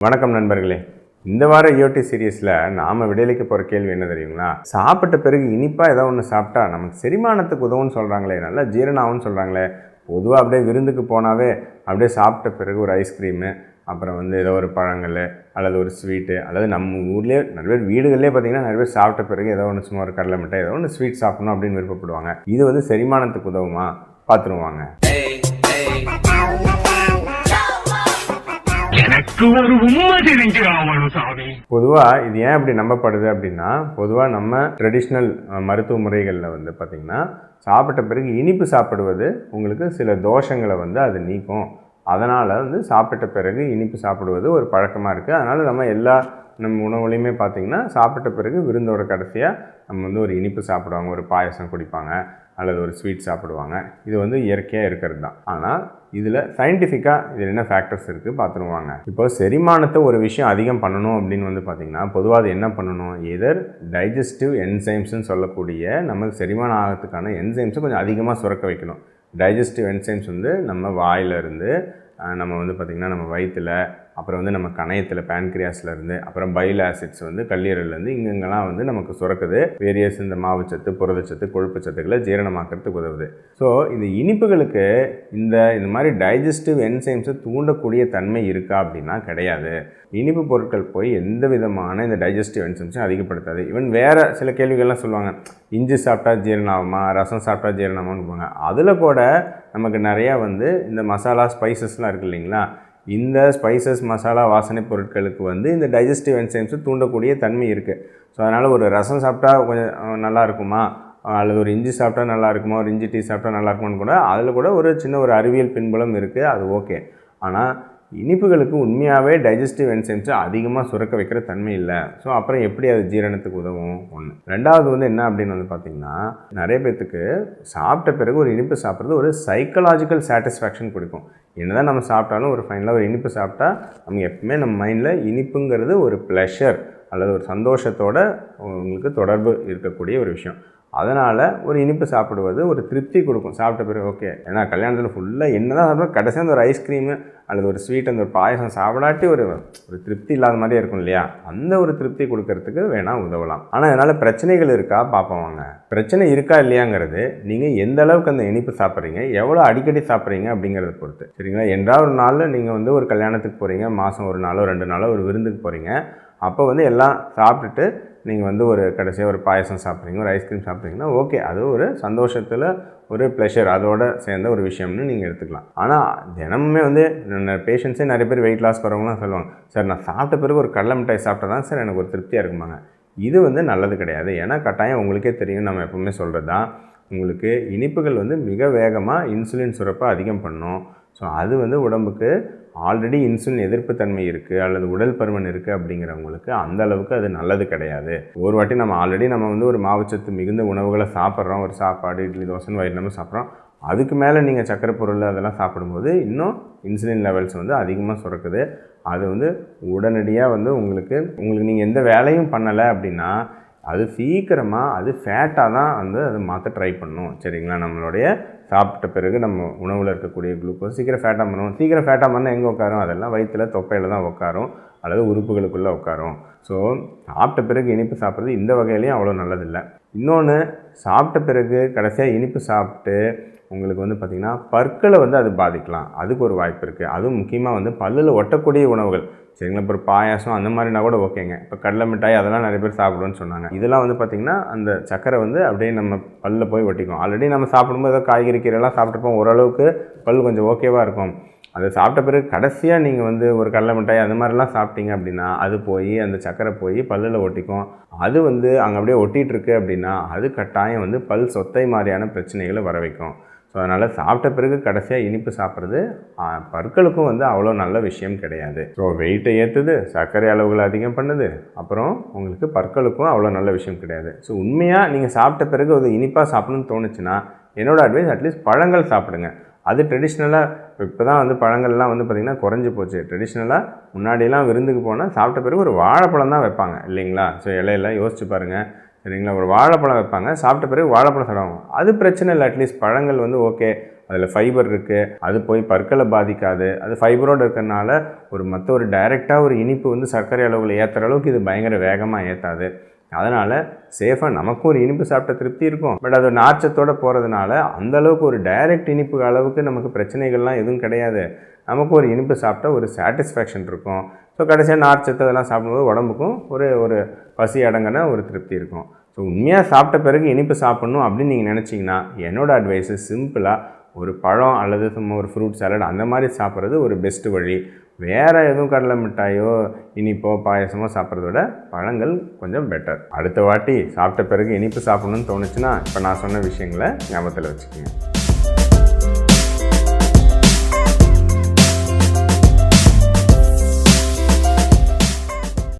வணக்கம் நண்பர்களே. இந்த வார யோட்டி சீரியஸில் நாம் விடையளிக்க போகிற கேள்வி என்ன தெரியுங்களா? சாப்பிட்ட பிறகு இனிப்பாக ஏதோ ஒன்று சாப்பிட்டா நமக்கு செரிமானத்துக்கு உதவுன்னு சொல்கிறாங்களே நல்லா ஜீரணம் ஆகும்னு சொல்கிறாங்களே பொதுவாக அப்படியே விருந்துக்கு போனாவே அப்படியே சாப்பிட்ட பிறகு ஒரு ஐஸ்கிரீமு அப்புறம் வந்து ஏதோ ஒரு பழங்கள் அல்லது ஒரு ஸ்வீட்டு அல்லது நம்ம ஊர்லேயே நிறைய பேர் வீடுகளிலே பார்த்தீங்கன்னா நிறைய பேர் சாப்பிட்ட பிறகு ஏதோ ஒன்று சும்மா ஒரு கடலை மிட்டாய் ஏதோ ஒன்று ஸ்வீட் சாப்பிடணும் அப்படின்னு விருப்பப்படுவாங்க. இது வந்து செரிமானத்துக்கு உதவுமா? பார்த்துருவாங்க எனக்கு ஒரு உண்மை தெரிஞ்சு ஆகணும் சாமி. பொதுவாக இது ஏன் அப்படி நம்பப்படுது அப்படின்னா பொதுவாக நம்ம ட்ரெடிஷ்னல் மருத்துவ முறைகளில் வந்து பார்த்திங்கன்னா சாப்பிட்ட பிறகு இனிப்பு சாப்பிடுவது உங்களுக்கு சில தோஷங்களை வந்து அது நீக்கும். அதனால் வந்து சாப்பிட்ட பிறகு இனிப்பு சாப்பிடுவது ஒரு பழக்கமாக இருக்குது அதனால் நம்ம எல்லா நம்ம உணவுலையுமே பார்த்திங்கன்னா சாப்பிட்ட பிறகு விருந்தோட கடைசியாக நம்ம வந்து ஒரு இனிப்பு சாப்பிடுவாங்க ஒரு பாயசம் குடிப்பாங்க. அல்லது ஒரு ஸ்வீட் சாப்பிடுவாங்க. இது வந்து இயற்கையாக இருக்கிறது தான். ஆனால் இதில் சயின்டிஃபிக்காக இதில் என்ன ஃபேக்டர்ஸ் இருக்குது பார்த்துருவாங்க இப்போ செரிமானத்தை ஒரு விஷயம் அதிகம் பண்ணணும் அப்படின்னு வந்து பார்த்திங்கன்னா பொதுவாக அது என்ன பண்ணணும்? எதர் டைஜஸ்டிவ் என்சைம்ஸ்னு சொல்லக்கூடிய நம்ம செரிமானம் ஆகிறதுக்கான என்சைம்ஸை கொஞ்சம் அதிகமாக சுரக்க வைக்கணும். டைஜஸ்டிவ் என்சைம்ஸ் வந்து நம்ம வாயிலிருந்து நம்ம வந்து பார்த்திங்கன்னா நம்ம வயிற்றில் அப்புறம் வந்து நம்ம கணையத்தில் பேன்கிரியாஸ்லேருந்து அப்புறம் பைல் ஆசிட்ஸ் வந்து கல்லீரல்லேருந்து இங்கெங்கெல்லாம் வந்து நமக்கு சுரக்குது. வேரியஸ் இந்த மாவுச்சத்து புரதச்சத்து கொழுப்பு சத்துக்களை ஜீரணமாக்கிறதுக்கு உதவுது. ஸோ இந்த இனிப்புகளுக்கு இந்த இந்த மாதிரி டைஜஸ்டிவ் என்சைம்ஸை தூண்டக்கூடிய தன்மை இருக்கா அப்படின்னா கிடையாது. இனிப்பு பொருட்கள் போய் எந்த விதமான இந்த டைஜஸ்டிவ் என்சைம்ஸையும் அதிகப்படுத்தாது. ஈவன் வேறு சில கேள்விகள்லாம் சொல்லுவாங்க இஞ்சி சாப்பிட்டா ஜீரணம் ஆகுமா ரசம் சாப்பிட்டா ஜீரணமாகன்னு போவாங்க. அதில் கூட நமக்கு நிறையா வந்து இந்த மசாலா ஸ்பைசஸ்லாம் இருக்குது இல்லைங்களா? இந்த ஸ்பைசஸ் மசாலா வாசனை பொருட்களுக்கு வந்து இந்த டைஜஸ்டிவ் என்சைம்ஸை தூண்டக்கூடிய தன்மை இருக்குது ஸோ அதனால் ஒரு ரசம் சாப்பிட்டா கொஞ்சம் நல்லா இருக்குமா? அல்லது ஒரு இஞ்சி சாப்பிட்டா நல்லா இருக்குமா? ஒரு இஞ்சி டீ சாப்பிட்டா நல்லா இருக்குமான்னு கூட அதில் கூட ஒரு சின்ன ஒரு அறிவியல் பின்புலம் இருக்குது அது ஓகே. ஆனால் இனிப்புகளுக்கு உண்மையாகவே டைஜஸ்டிவ் என்சைம்ஸை அதிகமாக சுரக்க வைக்கிற தன்மை இல்லை. ஸோ அப்புறம் எப்படி அது ஜீரணத்துக்கு உதவும்? ஒன்று ரெண்டாவது வந்து என்ன அப்படின்னு வந்து பார்த்திங்கன்னா நிறைய பேர்த்துக்கு சாப்பிட்ட பிறகு ஒரு இனிப்பு சாப்பிட்றது ஒரு சைக்கலாஜிக்கல் சாட்டிஸ்ஃபேக்ஷன் கொடுக்கும். என்னதான் நம்ம சாப்பிட்டாலும் ஒரு ஃபைனலாக ஒரு இனிப்பு சாப்பிட்டா நம்ம எப்பவுமே நம்ம மைண்டில் இனிப்புங்கிறது ஒரு ப்ளஷர் அல்லது ஒரு சந்தோஷத்தோட உங்களுக்கு தொடர்பு இருக்கக்கூடிய ஒரு விஷயம். அதனால் ஒரு இனிப்பு சாப்பிடுவது ஒரு திருப்தி கொடுக்கும். சாப்பிட்ட பிறகு ஓகே. ஏன்னா கல்யாணத்தில் ஃபுல்லாக என்ன தான் சாப்பிடும் கடைசியாக அந்த ஒரு ஐஸ்கிரீமு அல்லது ஒரு ஸ்வீட் அந்த ஒரு பாயசம் சாப்பிடாட்டி ஒரு ஒரு திருப்தி இல்லாத மாதிரியே இருக்கும் இல்லையா? அந்த ஒரு திருப்தி கொடுக்கறதுக்கு வேணால் உதவலாம். ஆனால் அதனால் பிரச்சனைகள் இருக்கா? பார்ப்போம் வாங்க. பிரச்சனை இருக்கா இல்லையாங்கிறது நீங்கள் எந்த அளவுக்கு அந்த இனிப்பு சாப்பிட்றீங்க? எவ்வளோ அடிக்கடி சாப்பிட்றீங்க? அப்படிங்கிறத பொறுத்து. சரிங்களா? என்றா ஒரு நாளில் நீங்கள் வந்து ஒரு கல்யாணத்துக்கு போகிறீங்க மாதம் ஒரு நாளோ ரெண்டு நாளோ ஒரு விருந்துக்கு போகிறீங்க அப்போ வந்து எல்லாம் சாப்பிட்டுட்டு நீங்கள் வந்து ஒரு கடைசியாக ஒரு பாயசம் சாப்பிட்றீங்க ஒரு ஐஸ்கிரீம் சாப்பிட்றீங்கன்னா ஓகே. அது ஒரு சந்தோஷத்தில் ஒரு ப்ளஷர் அதோட சேர்ந்த ஒரு விஷயம்னு நீங்கள் எடுத்துக்கலாம். ஆனால் தினமுமே வந்து பேஷண்ட்ஸே நிறைய பேர் வெயிட் லாஸ் வரவங்களாம் சொல்லுவாங்க. சார் நான் சாப்பிட்ட பிறகு ஒரு கடலை மிட்டாய் சாப்பிட்டா தான் சார் எனக்கு ஒரு திருப்தியாக இருக்குமாங்க. இது வந்து நல்லது கிடையாது. ஏன்னா கட்டாயம் உங்களுக்கே தெரியும். நம்ம எப்பவுமே சொல்கிறது தான் உங்களுக்கு இனிப்புகள் வந்து மிக வேகமாக இன்சுலின் சுரப்பை அதிகம் பண்ணும். ஸோ அது வந்து உடம்புக்கு ஆல்ரெடி இன்சுலின் எதிர்ப்பு தன்மை இருக்குது அல்லது உடல் பருமன் இருக்குது அப்படிங்கிறவங்களுக்கு அந்த அளவுக்கு அது நல்லது கிடையாது. ஒரு வாட்டி நம்ம ஆல்ரெடி நம்ம வந்து ஒரு மாவுச்சத்து மிகுந்த உணவுகளை சாப்பிட்றோம். ஒரு சாப்பாடு இட்லி தோசைன்னு வயிறு நம்ம சாப்பிட்றோம். அதுக்கு மேலே நீங்கள் சக்கரை பொருள் அதெல்லாம் சாப்பிடும்போது இன்னும் இன்சுலின் லெவல்ஸ் வந்து அதிகமாக சுரக்குது. அது வந்து உடனடியாக வந்து உங்களுக்கு உங்களுக்கு நீங்கள் எந்த வேலையும் பண்ணலை அப்படின்னா அது சீக்கிரமாக அது ஃபேட்டாக தான் வந்து அது மாற்ற ட்ரை பண்ணும். சரிங்களா? நம்மளுடைய சாப்பிட்ட பிறகு நம்ம உணவில் இருக்கக்கூடிய குளுக்கோஸ் சீக்கிரம் ஃபேட்டாக பண்ணும் சீக்கிரம் ஃபேட்டாக பண்ணால் எங்கே உட்காரும்? அதெல்லாம் வயிற்றில் தொப்பையில் தான் உட்காரும். அல்லது உறுப்புகளுக்குள்ளே உட்காரும். ஸோ சாப்பிட்ட பிறகு இனிப்பு சாப்பிட்றது இந்த வகையிலையும் அவ்வளோ நல்லதில்லை. இன்னொன்று சாப்பிட்ட பிறகு கடைசியாக இனிப்பு சாப்பிட்டு உங்களுக்கு வந்து பார்த்திங்கன்னா பற்களை வந்து அது பாதிக்கலாம். அதுக்கு ஒரு வாய்ப்பு இருக்குது அதுவும் முக்கியமாக வந்து பல்லில் ஒட்டக்கூடிய உணவுகள். சரிங்களா இப்போ பாயாசம் அந்த மாதிரினா கூட ஓகேங்க. இப்போ கடலை மிட்டாய் அதெல்லாம் நிறைய பேர் சாப்பிடுவோன்னு சொன்னாங்க. இதெல்லாம் வந்து பார்த்திங்கன்னா அந்த சக்கரை வந்து அப்படியே நம்ம பல்லில் போய் ஒட்டிக்கும். ஆல்ரெடி நம்ம சாப்பிடும்போது ஏதோ காய்கறி கீரைலாம் சாப்பிட்ருப்போம் ஓரளவுக்கு பல் கொஞ்சம் ஓகேவாக இருக்கும். அதை சாப்பிட்ட பிறகு கடைசியாக நீங்கள் வந்து ஒரு கடலை மிட்டாய் அந்த மாதிரிலாம் சாப்பிட்டீங்க அப்படின்னா அது போய் அந்த சக்கரை போய் பல்லில் ஒட்டிக்கும். அது வந்து அங்கே அப்படியே ஒட்டிகிட்ருக்கு அப்படின்னா அது கட்டாயம் வந்து பல் சொத்தை மாதிரியான பிரச்சனைகளை வர வைக்கும். ஸோ அதனால் சாப்பிட்ட பிறகு கடைசியாக இனிப்பு சாப்பிட்றது பற்களுக்கும் வந்து அவ்வளோ நல்ல விஷயம் கிடையாது. ஸோ வெயிட்டை ஏற்றுது சர்க்கரை அளவுகளை அதிகம் பண்ணுது அப்புறம் உங்களுக்கு பற்களுக்கும் அவ்வளோ நல்ல விஷயம் கிடையாது. ஸோ உண்மையாக நீங்கள் சாப்பிட்ட பிறகு அது இனிப்பாக சாப்பிடணும்னு தோணுச்சுன்னா என்னோடய அட்வைஸ் அட்லீஸ்ட் பழங்கள் சாப்பிடுங்க. அது ட்ரெடிஷ்னலாக இப்போ தான் வந்து பழங்கள்லாம் வந்து பார்த்திங்கன்னா குறைஞ்சி போச்சு. ட்ரெடிஷ்னலாக முன்னாடியெல்லாம் விருந்துக்கு போனால் சாப்பிட்ட பிறகு ஒரு வாழைப்பழம் தான் வைப்பாங்க இல்லைங்களா? ஸோ இலையெல்லாம் யோசிச்சு பாருங்கள் சரிங்களா? ஒரு வாழைப்பழம் வைப்பாங்க சாப்பிட்ட பிறகு வாழைப்பழம் சாப்பிடுவாங்க. அது பிரச்சனை இல்லை அட்லீஸ்ட் பழங்கள் வந்து ஓகே அதில் ஃபைபர் இருக்குது அது போய் பற்களை பாதிக்காது. அது ஃபைபரோடு இருக்கிறனால ஒரு மற்ற ஒரு டைரெக்டாக ஒரு இனிப்பு வந்து சர்க்கரை அளவில் ஏற்றுற அளவுக்கு இது பயங்கர வேகமாக ஏற்றாது அதனால் சேஃபாக நமக்கும் ஒரு இனிப்பு சாப்பிட்ட திருப்தி இருக்கும். பட் அது நார்ச்சத்தோடு போகிறதுனால அந்தளவுக்கு ஒரு டைரக்ட் இனிப்பு அளவுக்கு நமக்கு பிரச்சனைகள்லாம் எதுவும் கிடையாது. நமக்கு ஒரு இனிப்பு சாப்பிட்டா ஒரு சாட்டிஸ்ஃபேக்ஷன் இருக்கும். ஸோ கடைசியாக நார்ச்சத்து அதெல்லாம் சாப்பிடும்போது உடம்புக்கும் ஒரு ஒரு பசி அடங்கின ஒரு திருப்தி இருக்கும். ஸோ உண்மையாக சாப்பிட்ட பிறகு இனிப்பு சாப்பிட்ணும் அப்படின்னு நீங்கள் நினச்சிங்கன்னா என்னோடய அட்வைஸு சிம்பிளாக ஒரு பழம் அல்லது சும்மா ஒரு ஃப்ரூட் சாலட் அந்த மாதிரி சாப்பிட்றது ஒரு பெஸ்ட்டு வழி. வேறு எதுவும் கடலை மிட்டாயோ இனிப்போ பாயசமோ சாப்பிட்றத விட பழங்கள் கொஞ்சம் பெட்டர் அடுத்த வாட்டி சாப்பிட்ட பிறகு இனிப்பு சாப்பிட்ணுன்னு தோணுச்சுன்னா இப்போ நான் சொன்ன விஷயங்களை ஞாபகத்தில் வச்சுக்கோங்க.